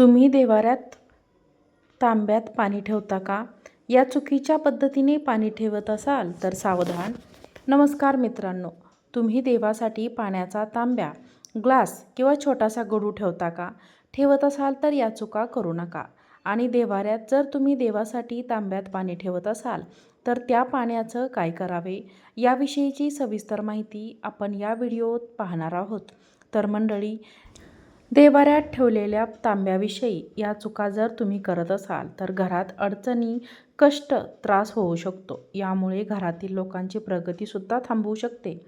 तुम्ही देवाऱ्यात तांब्यात पाणी ठेवता का? या चुकीच्या पद्धतीने पाणी ठेवत असाल तर सावधान. नमस्कार मित्रांनो तुम्ही देवासाठी पाण्याचा तांब्या ग्लास किंवा छोटासा गडू ठेवता का? ठेवत असाल तर या चुका करू नका. आणि देवाऱ्यात जर तुम्ही देवासाठी तांब्यात पाणी ठेवत असाल तर त्या पाण्याचं काय करावे? याविषयीची सविस्तर माहिती आपण या व्हिडिओत पाहणार आहोत. तर मंडळी देवाऱ्यात ठेवलेल्या तांब्याविषयी या चुका जर तुम्ही करत असाल तर घरात अडचणी कष्ट त्रास होऊ शकतो. यामुळे घरातील लोकांची प्रगतीसुद्धा थांबवू शकते.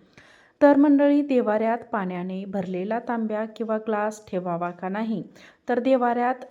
तर मंडळी देवाऱ्यात पाण्याने भरलेला तांब्या किंवा ग्लास ठेवावा का नाही? तर देवाऱ्यात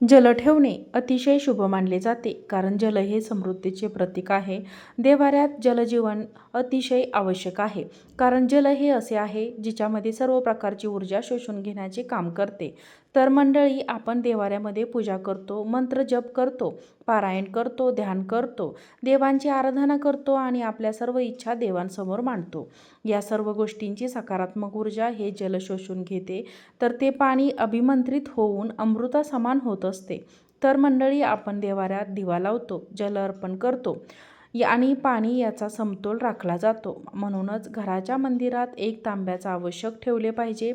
जल ठेवणे अतिशय शुभ मानले जाते कारण जल हे समृद्धीचे प्रतीक आहे. देवाऱ्यात जलजीवन अतिशय आवश्यक आहे कारण जल हे असे आहे जिच्यामध्ये सर्व प्रकारची ऊर्जा शोषून घेण्याचे काम करते. तर मंडळी आपण देवाऱ्यामध्ये पूजा करतो मंत्र जप करतो पारायण करतो ध्यान करतो देवांची आराधना करतो आणि आपल्या सर्व इच्छा देवांसमोर मांडतो. या सर्व गोष्टींची सकारात्मक ऊर्जा हे जल शोषून घेते तर ते पाणी अभिमंत्रित होऊन अमृता समान होत असते. तर मंडळी आपण देवाऱ्यात दिवा लावतो जल अर्पण करतो आणि पाणी याचा समतोल राखला जातो. म्हणूनच घराच्या मंदिरात एक तांब्याचा आवश्यक ठेवले पाहिजे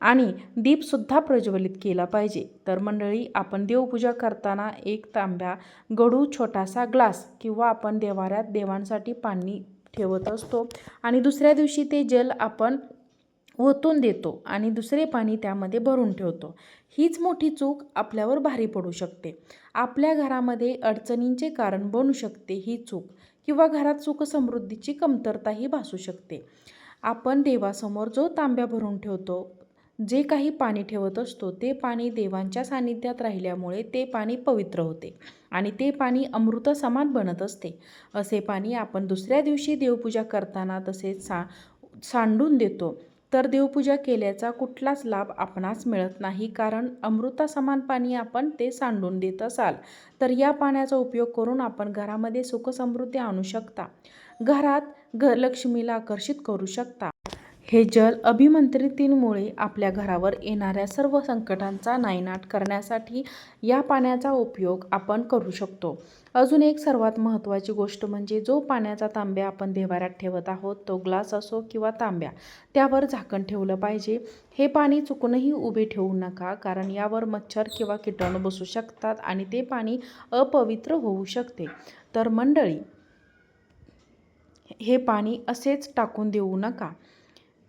आणि दीपसुद्धा प्रज्वलित केला पाहिजे. तर मंडळी आपण देवपूजा करताना एक तांब्या गडू छोटासा ग्लास किंवा आपण देवाऱ्यात देवांसाठी पाणी ठेवत असतो. आणि दुसऱ्या दिवशी ते जल आपण ओतून देतो आणि दुसरे पाणी त्यामध्ये भरून ठेवतो. हीच मोठी चूक आपल्यावर भारी पडू शकते. आपल्या घरामध्ये अडचणींचे कारण बनू शकते ही चूक किंवा घरात सुखसमृद्धीची कमतरताही भासू शकते. आपण देवासमोर जो तांब्या भरून ठेवतो जे काही पाणी ठेवत असतो ते पाणी देवांच्या सान्निध्यात राहिल्यामुळे ते पाणी पवित्र होते आणि ते पाणी अमृत समान बनत असते. असे पाणी आपण दुसऱ्या दिवशी देवपूजा करताना तसेच सा सांडून देतो. तर देवपूजा केल्याचा कुठलाच लाभ आपणास मिळत नाही कारण अमृतासमान पाणी आपण ते सांडून देत असाल. तर या पाण्याचा उपयोग करून आपण घरामध्ये सुखसमृद्धी आणू शकता. घरात घ लक्ष्मीला आकर्षित करू शकता. हे जल अभिमंत्रितींमुळे आपल्या घरावर येणाऱ्या सर्व संकटांचा नायनाट करण्यासाठी या पाण्याचा उपयोग आपण करू शकतो. अजून एक सर्वात महत्त्वाची गोष्ट म्हणजे जो पाण्याचा तांब्या आपण देवाऱ्यात ठेवत आहोत तो ग्लास असो किंवा तांब्या त्यावर झाकण ठेवलं पाहिजे. हे पाणी चुकूनही उभे ठेवू नका कारण यावर मच्छर किंवा किटाणू बसू शकतात आणि ते पाणी अपवित्र होऊ शकते. तर मंडळी हे पाणी असेच टाकून देऊ नका.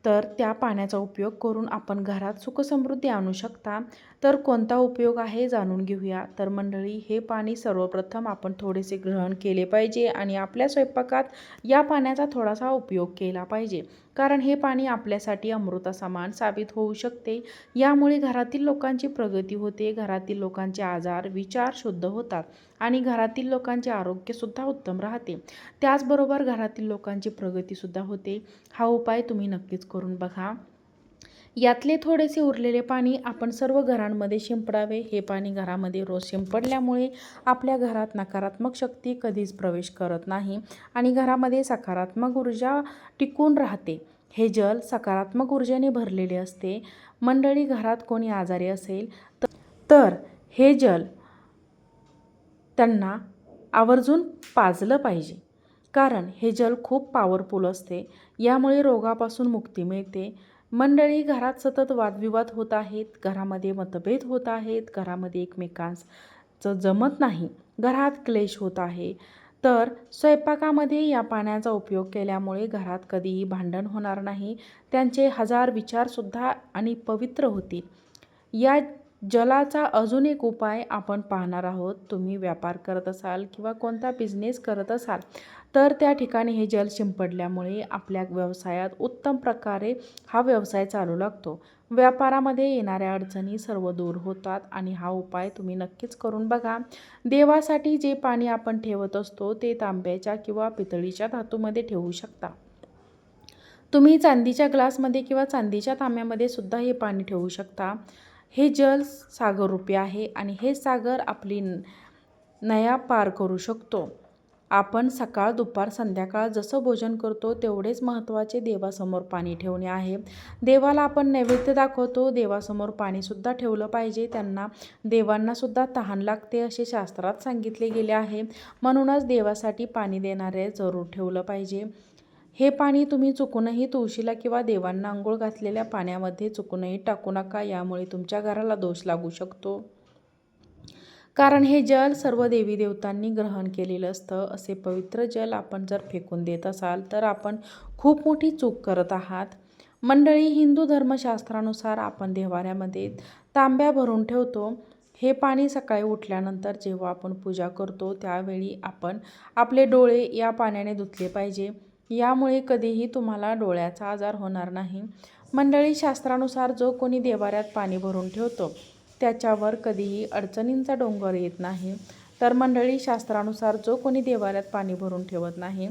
तर त्या पाण्याचा उपयोग करून आपण घरात सुखसमृद्धी आणू शकता. तर कोणता उपयोग आहे जाणून घेऊया. तर मंडळी हे पाणी सर्वप्रथम आपण थोडेसे ग्रहण केले पाहिजे आणि आपल्या स्वयंपाकात या पाण्याचा थोडासा उपयोग केला पाहिजे. कारण हे पाणी आपल्यासाठी अमृतासमान साबित होऊ शकते. यामुळे घरातील लोकांची प्रगती होते घरातील लोकांचे आजार विचार शुद्ध होतात आणि घरातील लोकांचे आरोग्यसुद्धा उत्तम राहते. त्याचबरोबर घरातील लोकांची प्रगतीसुद्धा होते. हा उपाय तुम्ही नक्कीच करून बघा. यातले थोडेसे उरलेले पाणी आपण सर्व घरांमध्ये शिंपडावे. हे पाणी घरामध्ये रोज शिंपडल्यामुळे आपल्या घरात नकारात्मक शक्ती कधीच प्रवेश करत नाही आणि घरामध्ये सकारात्मक ऊर्जा टिकून राहते. हे जल सकारात्मक ऊर्जेने भरलेले असते. मंडळी घरात कोणी आजारी असेल तर हे जल त्यांना आवर्जून पाजलं पाहिजे. कारण हे जल खूप पॉवरफुल असते. यामुळे रोगापासून मुक्ती मिळते. मंडळी घरात सतत वादविवाद होत आहेत घरामध्ये मतभेद होत आहेत घरामध्ये एकमेकांचं जमत नाही घरात क्लेश होत आहे. तर स्वयंपाकामध्ये या पाण्याचा उपयोग केल्यामुळे घरात कधीही भांडण होणार नाही त्यांचे हजार विचारसुद्धा आणि पवित्र होतील. या जलाचा अजून एक उपाय आपण पाहणार आहोत. तुम्ही व्यापार करत असाल किंवा कोणता बिझनेस करत असाल तर त्या ठिकाणी हे जल शिंपडल्यामुळे आपल्या व्यवसायात उत्तम प्रकारे हा व्यवसाय चालू लागतो. व्यापारामध्ये येणाऱ्या अडचणी सर्व दूर होतात आणि हा उपाय तुम्ही नक्कीच करून बघा. देवासाठी जे पाणी आपण ठेवत असतो ते तांब्याच्या किंवा पितळीच्या धातूमध्ये ठेवू शकता. तुम्ही चांदीच्या ग्लासमध्ये किंवा चांदीच्या तांब्यामध्ये सुद्धा हे पाणी ठेवू शकता. हे जल सागररूपी आहे आणि हे सागर आपली नया पार करू शकतो. आपण सकाळ दुपार संध्याकाळ जसं भोजन करतो तेवढेच महत्त्वाचे देवासमोर पाणी ठेवणे आहे. देवाला आपण नैवेद्य दाखवतो देवासमोर पाणीसुद्धा ठेवलं पाहिजे. त्यांना देवांनासुद्धा तहान लागते असे शास्त्रात सांगितले गेले आहे. म्हणूनच देवासाठी पाणी देणारे जरूर ठेवलं पाहिजे. हे पाणी तुम्ही चुकूनही तुळशीला किंवा देवांना आंघोळ घातलेल्या पाण्यामध्ये चुकूनही टाकू नका. यामुळे तुमच्या घराला दोष लागू शकतो. कारण हे जल सर्व देवी देवतांनी ग्रहण केलेलं असतं. असे पवित्र जल आपण जर फेकून देत असाल तर आपण खूप मोठी चूक करत आहात. मंडळी हिंदू धर्मशास्त्रानुसार आपण देवाऱ्यामध्ये तांब्या भरून ठेवतो. हे पाणी सकाळी उठल्यानंतर जेव्हा आपण पूजा करतो त्यावेळी आपण आपले डोळे या पाण्याने धुतले पाहिजे. यामुळे कधीही तुम्हाला डोळ्याचा आजार होणार नाही. मंडळी शास्त्रानुसार जो कोणी देवाऱ्यात पाणी भरून ठेवतो त्याच्यावर कधीही अडचणींचा डोंगर येत नाही. तर मंडळी शास्त्रानुसार जो कोणी देवाऱ्यात पाणी भरून ठेवत नाही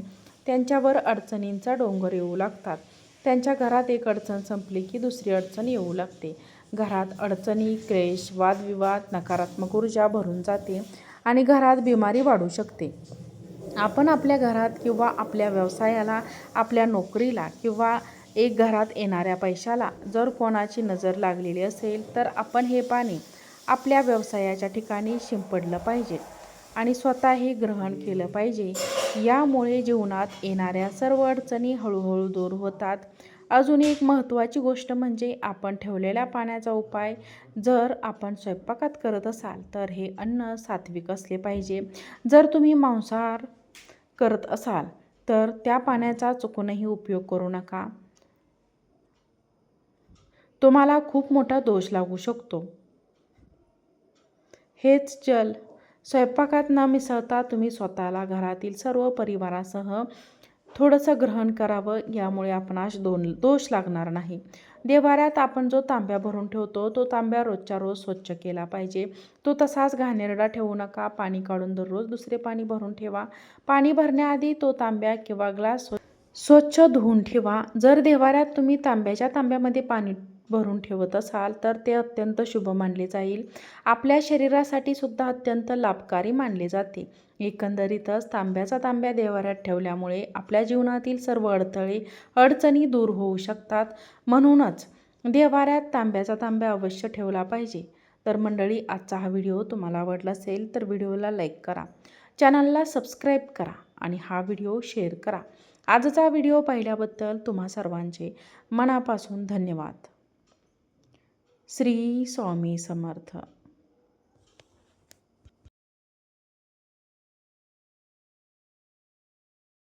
त्यांच्यावर अडचणींचा डोंगर येऊ लागतात. त्यांच्या घरात एक अडचण संपली की दुसरी अडचण येऊ लागते. घरात अडचणी क्लेश वादविवाद नकारात्मक ऊर्जा भरून जाते आणि घरात बिमारी वाढू शकते. आपण आपल्या घरात किंवा आपल्या व्यवसायाला आपल्या नोकरीला किंवा एक घरात येणाऱ्या पैशाला जर कोणाची नजर लागलेली असेल तर आपण हे पाणी आपल्या व्यवसायाच्या ठिकाणी शिंपडलं पाहिजे आणि स्वतःही ग्रहण केलं पाहिजे. यामुळे जीवनात येणाऱ्या सर्व अडचणी हळूहळू दूर होतात. अजून एक महत्त्वाची गोष्ट म्हणजे आपण ठेवलेल्या पाण्याचा उपाय. जर आपण स्वयंपाकात करत असाल तर हे अन्न सात्विक असले पाहिजे. जर तुम्ही मांसाहार करत असाल तर त्या पाण्याचा चुकूनही उपयोग करू नका. तुम्हाला खूप मोठा दोष लागू शकतो. हेच जल. स्वयंपाकात न मिसळता तुम्ही स्वतःला घरातील सर्व परिवारासह थोडंसं ग्रहण करावं यामुळे आपणास दोन दोष लागणार नाही. देवाऱ्यात आपण जो तांब्या भरून ठेवतो तो तांब्या रोजच्या रोज स्वच्छ केला पाहिजे. तो तसाच घाणेरडा ठेवू नका. पाणी काढून दररोज दुसरे पाणी भरून ठेवा. पाणी भरण्याआधी तो तांब्या किंवा ग्लास स्वच्छ धुवून ठेवा. जर देवाऱ्यात तुम्ही तांब्याच्या तांब्यामध्ये पाणी भरून ठेवत असाल तर ते अत्यंत शुभ मानले जाईल. आपल्या शरीरासाठी सुद्धा अत्यंत लाभकारी मानले जाते. एकंदरीतच तांब्याचा तांब्या देवाऱ्यात ठेवल्यामुळे आपल्या जीवनातील सर्व अडथळे अडचणी दूर होऊ शकतात. म्हणूनच देवाऱ्यात तांब्याचा तांब्या अवश्य ठेवला पाहिजे. तर मंडळी आजचा हा व्हिडिओ तुम्हाला आवडला असेल तर व्हिडिओला लाईक करा. चॅनलला सबस्क्राईब करा आणि हा व्हिडिओ शेअर करा. आजचा व्हिडिओ पाहिल्याबद्दल तुम्हा सर्वांचे मनापासून धन्यवाद. श्री स्वामी समर्थ.